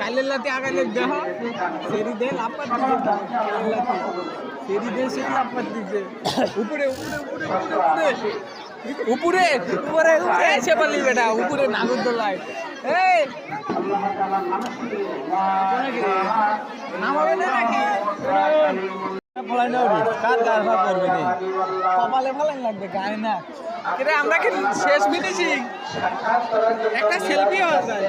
কালের লাতে আগাইলে দেহ সেরি দে লাপাত দিছে কালের লাতে সেরি দে সেরি লাপাত দিছে উপরে উপরে উপরে উপরে উপরে। উপরে উপরে সে বলি বেটা উপরে এই। নামাবে না নাকি? ফলাই না কার কার ভাব করবে নি কপালে ফলাই লাগবে গায়ে না। আমরা কি শেষ ফিনিশিং একটা সেলফি হওয়া যায়।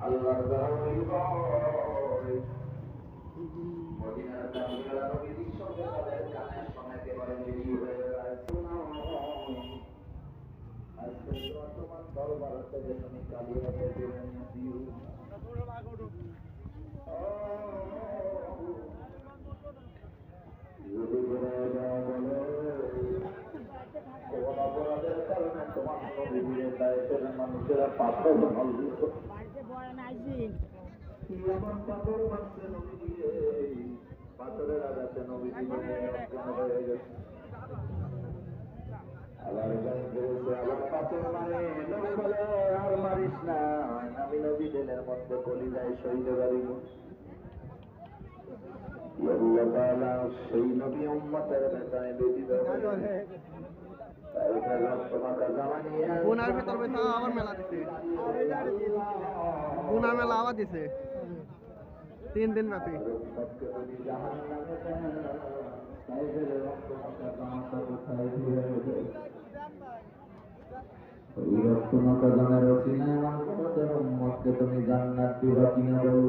আল্লাহর দরবারে বল মদিনার কামিলা নবীর সঙ্গে তাদের গানের সময় একেবারে মিলিয়ে হয়ে গেছে আজকে তোমার দরবার থেকে তুমি কালিয়া পেতে দিও যদি বলে বলে কোন অপরাধের কারণে তোমার নবী দিয়ে দায়িত্বের মানুষেরা পাথর মারল এমন পাথর মারছে নবী দিয়ে পাথরের আঘাতে নবী জীবনে অজ্ঞান হয়ে গেছে। আবার গান আবার পাথর মারে নবী বলে আর মারিস না। আমি নবী দিনের মধ্যে সইতে পারিব সেই নবী উম্মতের বেতায় গুনার ভিতর বেতা আবার মেলা দিছে। গুনা মেলা আবার দিছে। তিন দিন ব্যাপী। তুমি জান্নাত দিবা কিনা বলো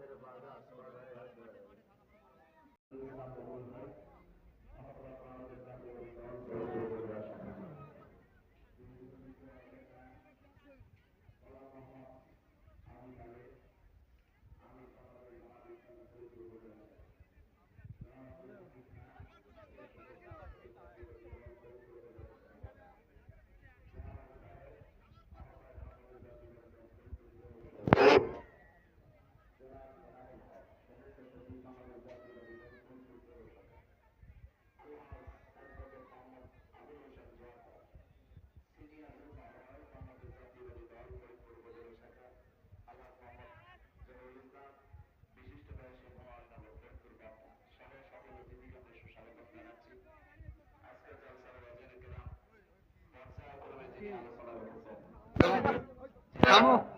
Hyderabad'a sonra Vamos.